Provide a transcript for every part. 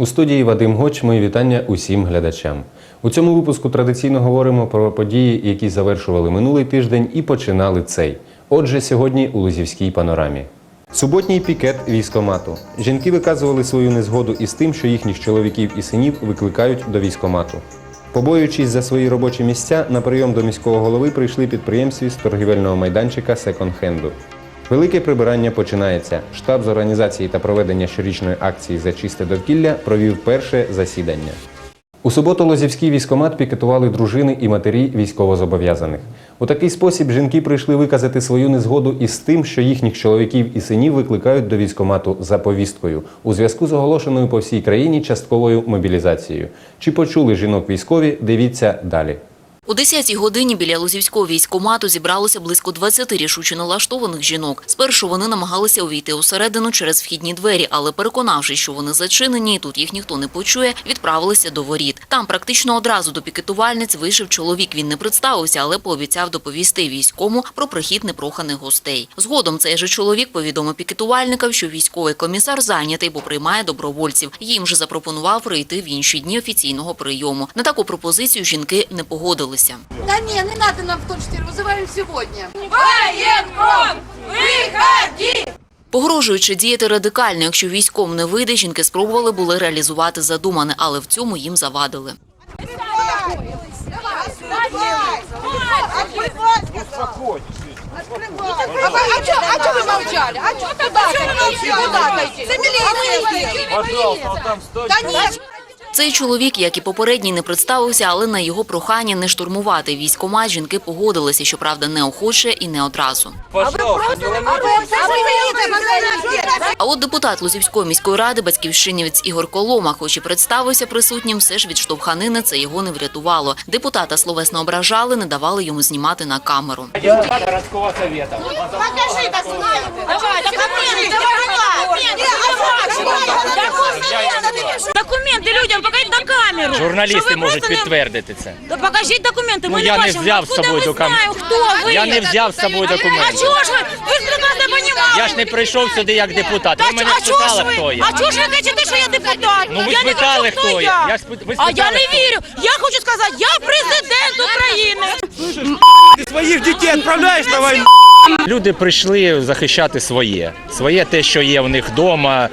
У студії Вадим Гоч мої вітання усім глядачам. У цьому випуску традиційно говоримо про події, які завершували минулий тиждень і починали цей. Отже, сьогодні у Лузівській панорамі. Суботній пікет військомату. Жінки виказували свою незгоду із тим, що їхніх чоловіків і синів викликають до військомату. Побоюючись за свої робочі місця, на прийом до міського голови прийшли підприємці з торгівельного майданчика секонд-хенду. Велике прибирання починається. Штаб з організації та проведення щорічної акції за чисте довкілля провів перше засідання. У суботу Лозівський військомат пікетували дружини і матері військовозобов'язаних. У такий спосіб жінки прийшли виказати свою незгоду із тим, що їхніх чоловіків і синів викликають до військомату за повісткою у зв'язку з оголошеною по всій країні частковою мобілізацією. Чи почули жінок військові? Дивіться далі. У 10-й годині біля Лузівського військкомату зібралося близько 20 рішуче налаштованих жінок. Спершу вони намагалися увійти усередину через вхідні двері, але переконавшись, що вони зачинені, і тут їх ніхто не почує, відправилися до воріт. Там практично одразу до пікетувальниць вийшов чоловік. Він не представився, але пообіцяв доповісти війському про прихід непроханих гостей. Згодом цей же чоловік повідомив пікетувальникам, що військовий комісар зайнятий, бо приймає добровольців. Їм же запропонував прийти в інші дні офіційного прийому. На таку пропозицію жінки не погодилися. Да не, не надо нам в 104, вызываем сегодня. Военком! Выходи! Погрожуючи діяти радикально, якщо військом не вийде, жінки спробували були реалізувати задумане, але в цьому їм завадили. А что а чё вы молчали? А что куда отойти? Куда отойти? За милицией. Пожалуйста, там Да нет. цей чоловік, як і попередній, не представився, але на його прохання не штурмувати військомат жінки погодилися, щоправда, неохоче і не одразу. А от депутат Лузівської міської ради, батьківщинівець Ігор Колома, хоч і представився присутнім, все ж від штовханини це його не врятувало. Депутата словесно ображали, не давали йому знімати на камеру. Покажи документы. Давай, Документы покажіть на камеру. Журналісти можуть підтвердити це. Да покажіть документи, Ну, ми я не не бачимо. взяв з Откуда собою ми документи. знаємо, хто ви? Я не взяв з собою А документи. чого ж ви? Ви ж прекрасно розуміли. Я ж не прийшов сюди як депутат. Та Ви мене а чого ж спитали, ви? хто я. А чого ж ви кричите, що я депутат? Ну, ви я не спитали, кажу, хто я. Я спит- ви а я спитали, не хто я. вірю. Я хочу сказати, я президент України. своих детей отправляешь на войну. Люди прийшли захищати своє. Своє те, що є в них вдома,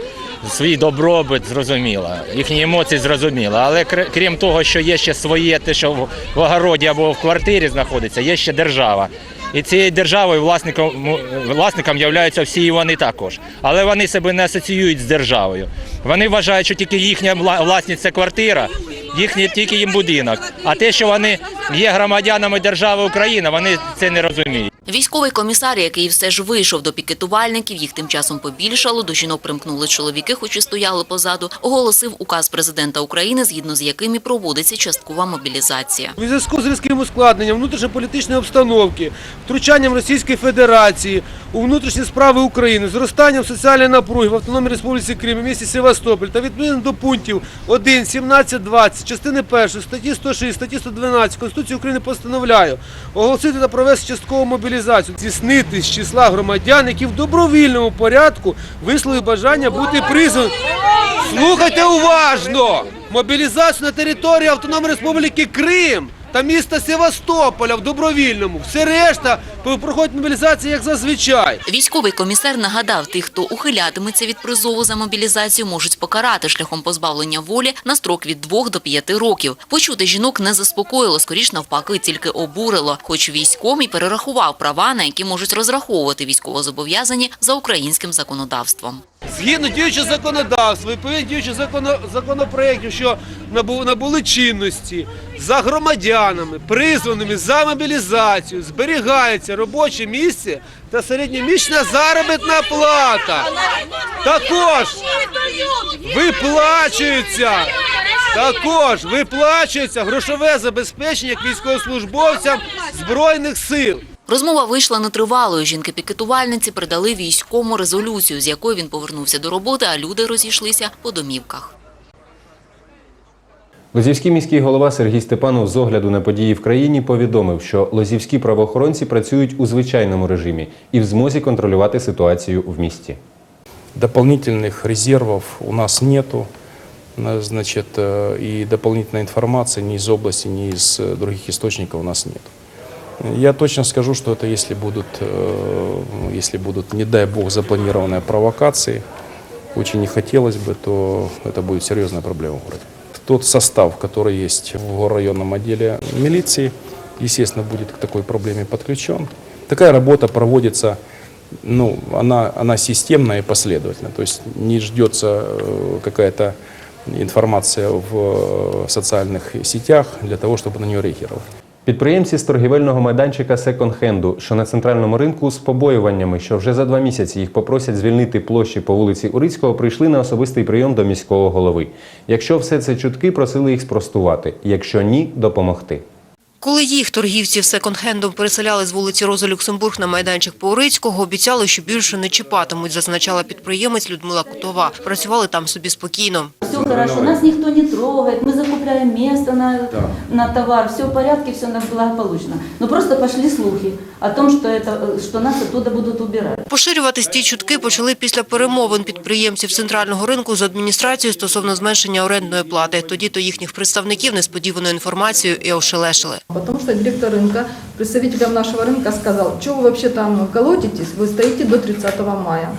свій добробут, зрозуміла, Їхні емоції зрозуміла. Але кр- крім того, що є ще своє, те, що в огороді або в квартирі знаходиться, є ще держава. І цією державою власником, власником являються всі вони також. Але вони себе не асоціюють з державою. Вони вважають, що тільки їхня власність це квартира, їхній тільки їм будинок. А те, що вони є громадянами держави Україна, вони це не розуміють. Військовий комісар, який все ж вийшов до пікетувальників, їх тим часом побільшало, до жінок примкнули чоловіки, хоч і стояли позаду, оголосив указ президента України, згідно з яким і проводиться часткова мобілізація. У зв'язку з різким ускладненням внутрішньополітичної обстановки, втручанням Російської Федерації у внутрішні справи України, зростанням соціальної напруги в Автономній Республіці Крим місті Севастополь та відповідно до пунктів 1, 17, 20, частини 1, статті 106, статті 112 Конституції України постановляю оголосити та провести часткову мобілізацію, здійснити з числа громадян, які в добровільному порядку висловили бажання бути призваними. Слухайте уважно! Мобілізацію на території Автономної Республіки Крим та міста Севастополя в добровільному. Все решта проходить мобілізація як зазвичай. Військовий комісар нагадав, тих, хто ухилятиметься від призову за мобілізацію, можуть покарати шляхом позбавлення волі на строк від 2 до 5 років. Почути жінок не заспокоїло, скоріш навпаки, тільки обурило. Хоч військомий перерахував права, на які можуть розраховувати військовозобов'язані за українським законодавством. Згідно діючого законодавства, відповідно діючих законо, законопроєктів, що набу- набули чинності за громадянами, призваними за мобілізацію, зберігається робоче місце та середньомісячна заробітна плата. Також виплачується. Також виплачується грошове забезпечення військовослужбовцям Збройних сил. Розмова вийшла нетривалою. Жінки-пікетувальниці передали військовому резолюцію, з якою він повернувся до роботи, а люди розійшлися по домівках. Лозівський міський голова Сергій Степанов з огляду на події в країні повідомив, що лозівські правоохоронці працюють у звичайному режимі і в змозі контролювати ситуацію в місті. Дополнительных резервов у нас нету. э, значит, э, и дополнительной информации ни из области, ни из э, других источников у нас нет. Я точно скажу, что это если будут, э, если будут, не дай бог, запланированные провокации, очень не хотелось бы, то это будет серьезная проблема в городе. Тот состав, который есть в районном отделе милиции, естественно, будет к такой проблеме подключен. Такая работа проводится, ну, она, она системная и последовательная. То есть не ждется э, какая-то информация в э, социальных сетях для того, чтобы на нее реагировать. Підприємці з торгівельного майданчика секонд-хенду, що на центральному ринку з побоюваннями, що вже за два місяці їх попросять звільнити площі по вулиці Урицького, прийшли на особистий прийом до міського голови. Якщо все це чутки, просили їх спростувати. Якщо ні, допомогти. Коли їх торгівців секонд-хендом переселяли з вулиці Роза Люксембург на майданчик Паурицького, обіцяли, що більше не чіпатимуть, зазначала підприємець Людмила Кутова. Працювали там собі спокійно. Все хорошо, нас никто не трогает, мы закупляем место на, на товар, все в порядке, все благополучно. Но просто пошли слухи о том, что, это, э, что нас оттуда будут убирать. Поширюватись ті чутки почали після перемовин підприємців центрального ринку з адміністрацією стосовно зменшення орендної плати. Тоді то їхніх представників несподіваною інформацією і ошелешили. Потому что директор рынка представителям нашего рынка сказал, что вы вообще там колотитесь, вы стоите до 30 мая.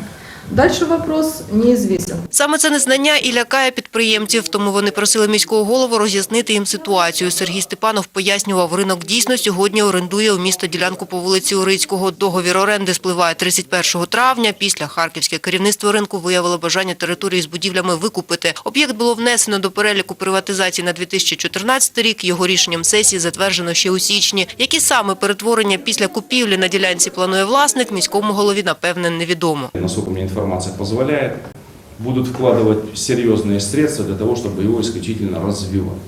Дальше вопрос неизвестен. Саме це незнання і лякає підприємців, тому вони просили міського голову роз'яснити їм ситуацію. Сергій Степанов пояснював, ринок дійсно сьогодні орендує у місто ділянку по вулиці Урицького. Договір оренди спливає 31 травня. Після харківське керівництво ринку виявило бажання території з будівлями викупити. Об'єкт було внесено до переліку приватизації на 2014 рік. Його рішенням сесії затверджено ще у січні. Які саме перетворення після купівлі на ділянці планує власник, міському голові напевне невідомо. Информация позволяет, будут вкладывать серьезные средства для того, чтобы его исключительно развивать.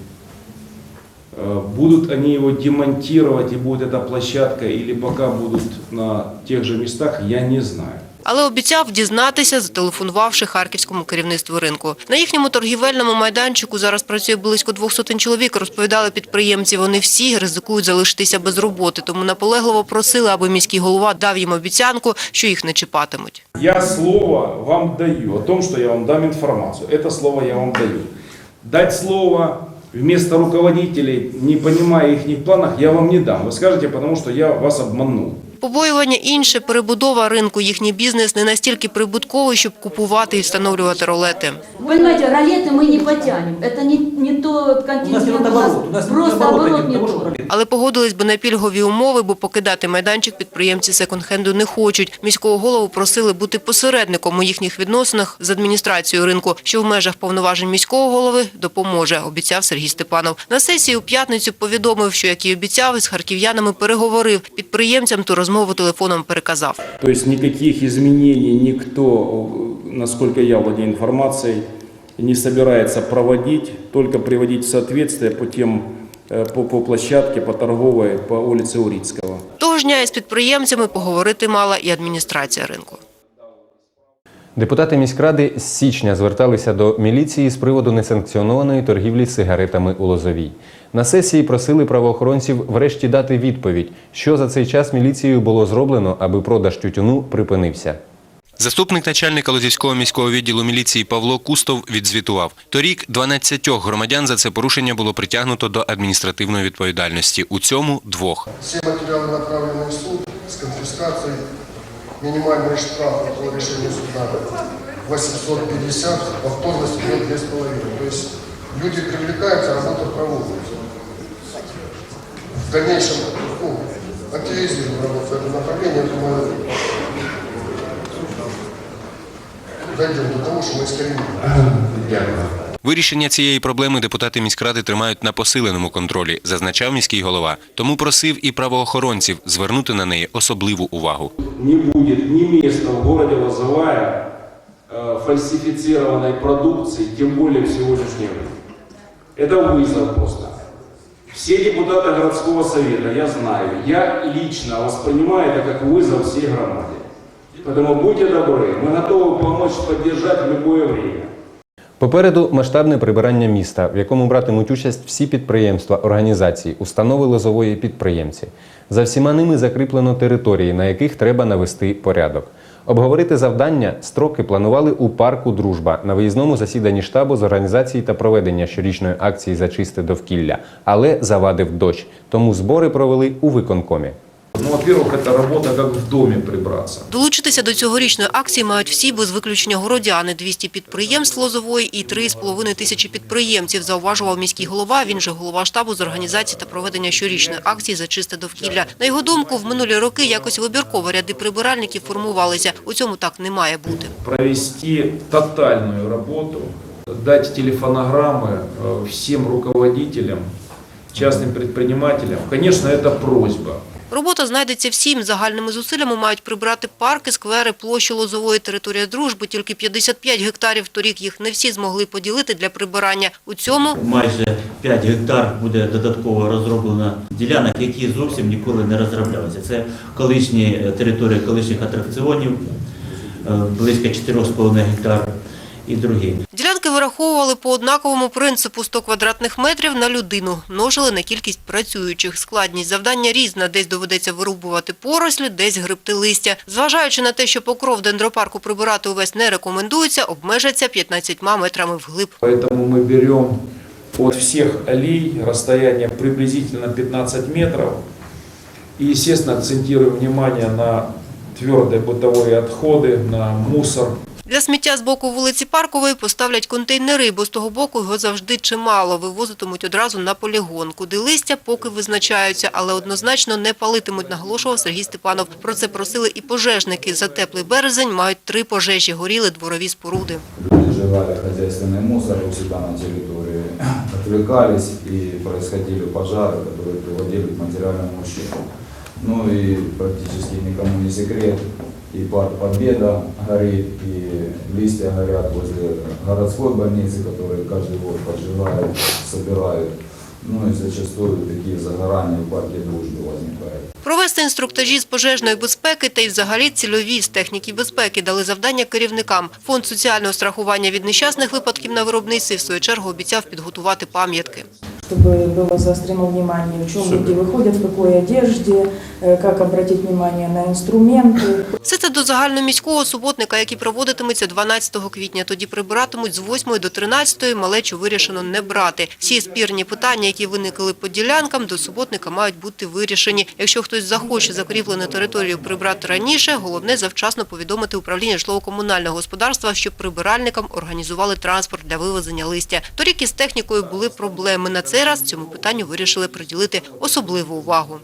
Э, Будут они его демонтировать и будет эта площадка или пока будут на тех же местах, я не знаю. Але обіцяв дізнатися, зателефонувавши харківському керівництву ринку. На їхньому торгівельному майданчику зараз працює близько двох сотень чоловік, розповідали підприємці. Вони всі ризикують залишитися без роботи, тому наполегливо просили, аби міський голова дав їм обіцянку, що їх не чіпатимуть. Я слово вам даю о том, что я вам дам информацию. Это слово я вам даю. Дать слово вместо руководителей, не понимая их планах, я вам не дам. Вы скажете, потому что я вас обманул. Побоювання інше перебудова ринку. Їхній бізнес не настільки прибутковий, щоб купувати і встановлювати ролети. Понимаете, ролеты мы не потянем. Это не, не тот контингент. У нас, просто оборот не тот. Але погодились би на пільгові умови, бо покидати майданчик підприємці секонд-хенду не хочуть. Міського голову просили бути посередником у їхніх відносинах з адміністрацією ринку, що в межах повноважень міського голови допоможе, обіцяв Сергій Степанов. На сесії у п'ятницю повідомив, що, як і обіцяв, із харків'янами переговорив. Підприємцям ту розмову телефоном переказав. То есть никаких изменений никто, насколько я владею информацией, не собирается проводить, только приводить в соответствие по тем, э, по, по площадке, по торговой, по улице Урицкого. Того ж дня із підприємцями поговорити мала і адміністрація ринку. Депутати міськради з січня зверталися до міліції з приводу несанкціонованої торгівлі сигаретами у Лозовій. На сесії просили правоохоронців врешті дати відповідь, що за цей час міліцією було зроблено, аби продаж тютюну припинився. Заступник начальника Лозівського міського відділу міліції Павло Кустов відзвітував. Торік 12 громадян за це порушення було притягнуто до адміністративної відповідальності. У цьому двох. Все материалы направлены в суд с конфискацией. Минимальный штраф по решению суда 850, повторность идет 2,5. То есть люди привлекаются, работа проводится. В дальнейшем ну, активизируем работу в этом направлении. Я думаю, дойдем до того, что мы искореним. Вирішення цієї проблеми депутати міськради тримають на посиленому контролі, зазначав міський голова. Тому просив і правоохоронців звернути на неї особливу увагу. Не будет ни места в городе Лозовая э, фальсифицированной продукции, тем более в сегодняшнее время. Это вызов просто. Все депутаты городского совета, я знаю, я лично воспринимаю это как вызов всей громаде. Поэтому будьте добры, мы готовы помочь, поддержать в любое время. Попереду масштабне прибирання міста, в якому братимуть участь всі підприємства, організації, установи лозової підприємці. За всіма ними закріплено території, на яких треба навести порядок. Обговорити завдання строки планували у парку Дружба на виїзному засіданні штабу з організації та проведення щорічної акції за чисте довкілля, але завадив дощ. Тому збори провели у виконкомі. Ну, во-первых, это работа как в доме прибраться. Долучитися до цьогорічної акції мають всі без виключення городяни. 200 підприємств Лозової і 3,5 тисячі підприємців, зауважував міський голова, він же голова штабу з організації та проведення щорічної акції за чисте довкілля. На його думку, в минулі роки якось вибірково ряди прибиральників формувалися. У цьому так не має бути. Провести тотальную работу, дать телефонограммы э, всем руководителям, частным предпринимателям. Конечно, это просьба. Робота знайдеться всім. Загальними зусиллями мають прибрати парки, сквери, площу Лозової, територія дружби. Тільки 55 гектарів торік їх не всі змогли поділити для прибирання. У цьому Майже 5 гектар буде додатково розроблено ділянок, які зовсім ніколи не розроблялися. Це колишні е, території колишніх атракціонів, е, близько 4,5 гектар і другі Ділянки вираховували по однаковому принципу 100 квадратних метрів на людину. Множили на кількість працюючих. Складність завдання різна. Десь доведеться вирубувати порослі, десь грибти листя. Зважаючи на те, що покров дендропарку прибирати увесь не рекомендується, обмежаться 15 метрами вглиб. Поэтому мы берем от всех аллей расстояние приблизительно 15 метров. И, естественно, акцентируем внимание на твердые бытовые отходы, на мусор, Для сміття з боку вулиці Паркової поставлять контейнери, бо з того боку його завжди чимало. Вивозитимуть одразу на полігон, куди листя поки визначаються, але однозначно не палитимуть, наголошував Сергій Степанов. Про це просили і пожежники. За теплий березень мають три пожежі, горіли дворові споруди. Люди сжигали хозяйственный мусор у себя на территории, отвлекались и происходили пожары, которые приводили к материальному ущербу. Ну и практически никому не секрет, и парк Победа горит, и листья горят возле городской больницы, которые каждый год поджигают, собирают. Ну и зачастую такие загорания в парке Дружбы возникают. Провести інструктажі з пожежної безпеки та й взагалі цільові з техніки безпеки дали завдання керівникам. Фонд соціального страхування від нещасних випадків на виробництві в свою чергу обіцяв підготувати пам'ятки. чтобы было заострено внимание, в чем люди выходят, в какой одежде, э, как обратить внимание на инструменты. Все це до загальноміського суботника, який проводитиметься 12 квітня. Тоді прибиратимуть з 8 до 13, малечу вирішено не брати. Всі спірні питання, які виникли по ділянкам, до суботника мають бути вирішені. Якщо хтось захоче закріплену територію прибрати раніше, головне завчасно повідомити управління житлово-комунального господарства, щоб прибиральникам організували транспорт для вивезення листя. Торік із технікою були проблеми. На цей раз цьому питанню вирішили приділити особливу увагу.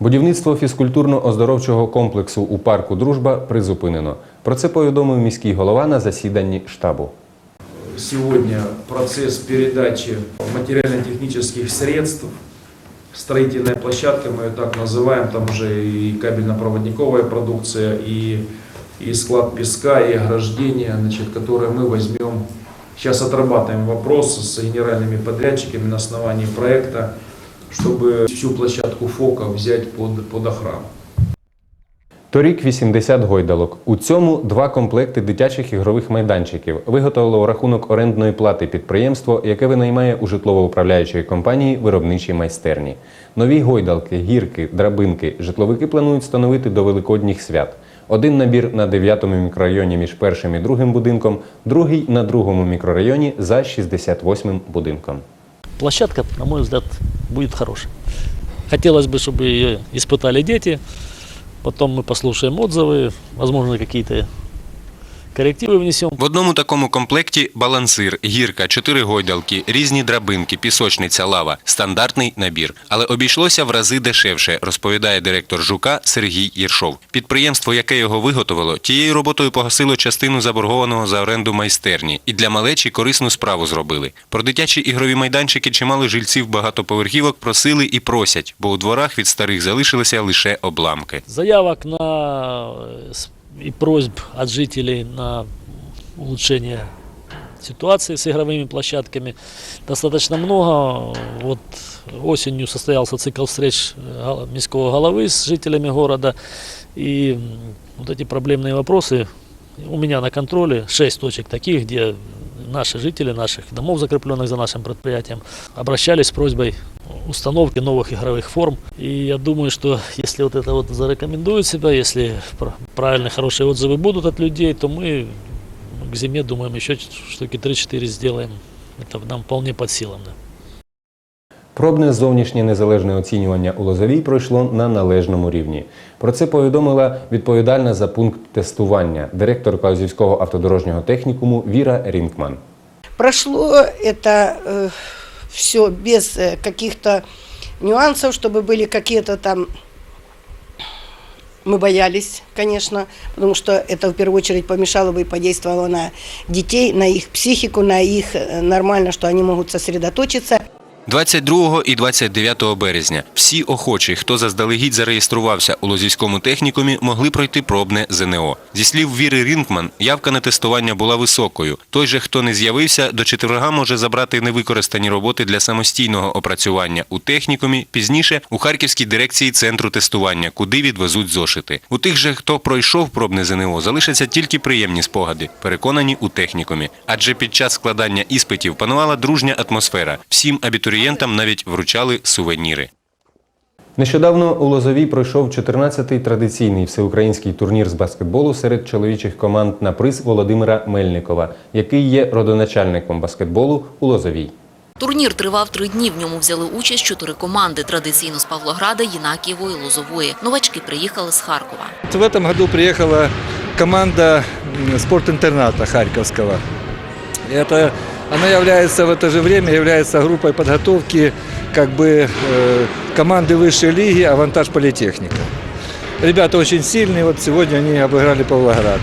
Будівництво фізкультурно-оздоровчого комплексу у парку Дружба призупинено. Про це повідомив міський голова на засіданні штабу. Сегодня процесс передачи материально-технических средств, строительная площадка, мы ее так называем, там уже и кабельно-проводниковая продукция, и, и склад песка, и ограждения, значит, которые мы возьмем. Сейчас отрабатываем вопрос с генеральными подрядчиками на основании проекта, чтобы всю площадку ФОКа взять под, под охрану. Торік 80 гойдалок. У цьому два комплекти дитячих ігрових майданчиків виготовило у рахунок орендної плати підприємство, яке винаймає у житлово-управляючої компанії виробничі майстерні. Нові гойдалки, гірки, драбинки житловики планують встановити до великодніх свят. Один набір на 9-му мікрорайоні між першим і другим будинком, другий на другому мікрорайоні за 68-м будинком. Площадка, на мой взгляд, будет хорошей. Хотелось бы, чтобы ее испытали дети. Потом мы послушаем отзывы, возможно, какие-то коррективы внесем. В одному такому комплекті балансир, гірка, чотири гойдалки, різні драбинки, пісочниця, лава стандартний набір. Але обійшлося в рази дешевше, розповідає директор жука Сергій Єршов. Підприємство, яке його виготовило, тією роботою погасило частину заборгованого за оренду майстерні і для малечі корисну справу зробили. Про дитячі ігрові майданчики чимало жильців багатоповерхівок просили і просять, бо у дворах від старих залишилися лише обламки. Заявок на с- и просьб от жителей на улучшение ситуации с игровыми площадками достаточно много. Вот осенью состоялся цикл встреч э, міського головы с жителями города. И вот эти проблемные вопросы у меня на контроле. Шесть точек таких, где наши жители наших домов, закрепленных за нашим предприятием, обращались с просьбой установки новых игровых форм. И я думаю, что если вот это вот зарекомендует себя, если пр- правильные, хорошие отзывы будут от людей, то мы к зиме, думаем, еще штуки 3-4 сделаем. Это нам вполне под силам. Да. Пробне зовнішнє незалежне оцінювання у Лозовій пройшло на належному рівні. Про це повідомила відповідальна за пункт тестування директорка Лозівського автодорожнього технікуму Віра Рінкман. Прошло это все без э, каких-то нюансов, чтобы были какие-то там... Мы боялись, конечно, потому что это в первую очередь помешало бы и подействовало на детей, на их психику, на их э, нормально, что они могут сосредоточиться. 22 і 29 березня всі охочі, хто заздалегідь зареєструвався у Лозівському технікумі, могли пройти пробне ЗНО. Зі слів Віри Рінкман, явка на тестування була високою. Той же, хто не з'явився, до четверга може забрати невикористані роботи для самостійного опрацювання у технікумі, пізніше у Харківській дирекції центру тестування, куди відвезуть зошити. У тих же, хто пройшов пробне ЗНО, залишаться тільки приємні спогади, переконані у технікумі. Адже під час складання іспитів панувала дружня атмосфера. Всім абітурієнтам навіть вручали сувеніри. Нещодавно у Лозовій пройшов 14-й традиційний всеукраїнський турнір з баскетболу серед чоловічих команд на приз Володимира Мельникова, який є родоначальником баскетболу у Лозовій. Турнір тривав три дні. В ньому взяли участь чотири команди. Традиційно з Павлограда, Єнакієвої, Лозової. Новачки приїхали з Харкова. В этом году приехала команда м, спортинтерната Харьковского. Это, она является в это же время является группой подготовки как бы э, команды высшей лиги «Авантаж Политехника». Ребята очень сильные, вот сегодня они обыграли Павлоград.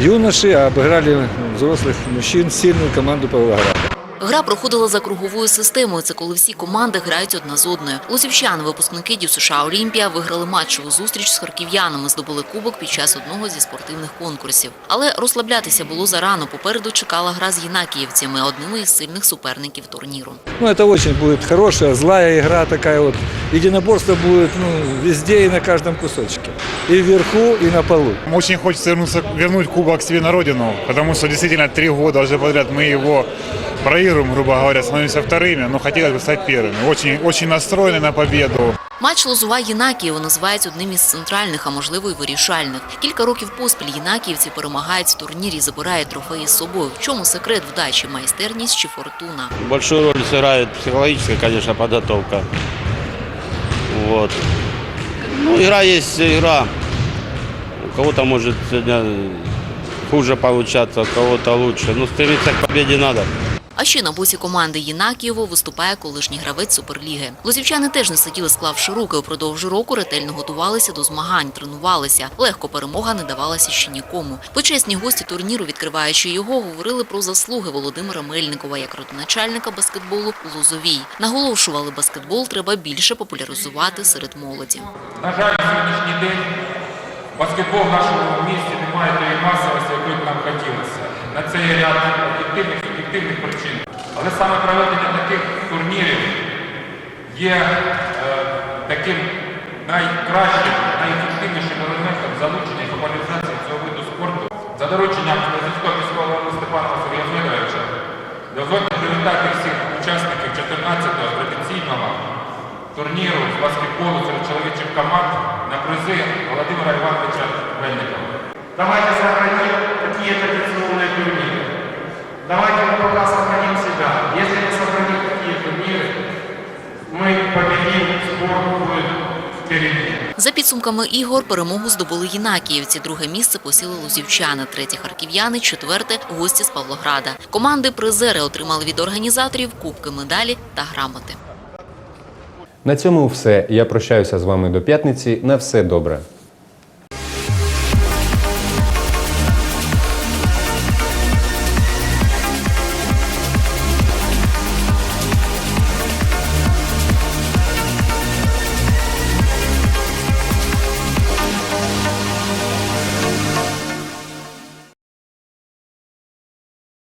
Юноши обыграли взрослых мужчин, сильную команду Павлограда. Гра проходила за круговою системою. Це коли всі команди грають одна з одною. Лозівчани, випускники Дю США Олімпія, виграли матчеву зустріч з харків'янами, здобули кубок під час одного зі спортивних конкурсів. Але розслаблятися було зарано. Попереду чекала гра з єнакіївцями, одними із сильних суперників турніру. Ну, это очень будет хорошая, злая игра такая вот. Единоборство будет ну, везде и на каждом кусочке. И вверху, и на полу. Очень хочется вернуться, кубок себе на родину, потому что действительно три года уже подряд мы его проигрываем, грубо говоря, становимся вторыми, но хотелось бы стать первыми. Очень, очень настроены на победу. Матч Лозова Єнакієва називають одним із центральних, а можливо й вирішальних. Кілька років поспіль єнакіївці перемагають в турнірі, забирають трофеї з собою. В чому секрет вдачі, майстерність чи фортуна? Большую роль сыграет психологическая, конечно, подготовка. Вот. Ну, игра есть игра. У кого-то может сегодня хуже получаться, у кого-то лучше. Но стремиться к победе надо. А ще на боці команди Єнакієво виступає колишній гравець Суперліги. Лозівчани теж не сиділи, склавши руки. Упродовж року ретельно готувалися до змагань, тренувалися. Легко перемога не давалася ще нікому. Почесні гості турніру, відкриваючи його, говорили про заслуги Володимира Мельникова як родоначальника баскетболу у Лозовій. Наголошували, баскетбол треба більше популяризувати серед молоді. На жаль, сьогоднішній день баскетбол в нашому місті не має тієї масовості, якої б нам хотілося. На це є ряд об'єктивних і суб'єктивних причин. Але саме проведення таких турнірів є е, таким найкращим, найефективнішим елементом залучення і популяризації цього виду спорту. За дорученням Лозівського міського голови Степанова Сергія Федоровича дозвольте привітати всіх учасників 14-го традиційного турніру з баскетболу серед чоловічих команд на призи Володимира Ивановича Мельникова. Давайте сохраним такие традиционные турниры. Давайте мы пока сохраним себя. Если мы сохраним такие турниры, мы победим, спорт будет впереди. За підсумками ігор перемогу здобули єнакіївці. Друге місце посіли лузівчани, третє харків'яни, четверте гості з Павлограда. Команди призери отримали від організаторів кубки, медалі та грамоти. На цьому все. Я прощаюся з вами до п'ятниці. На все добре.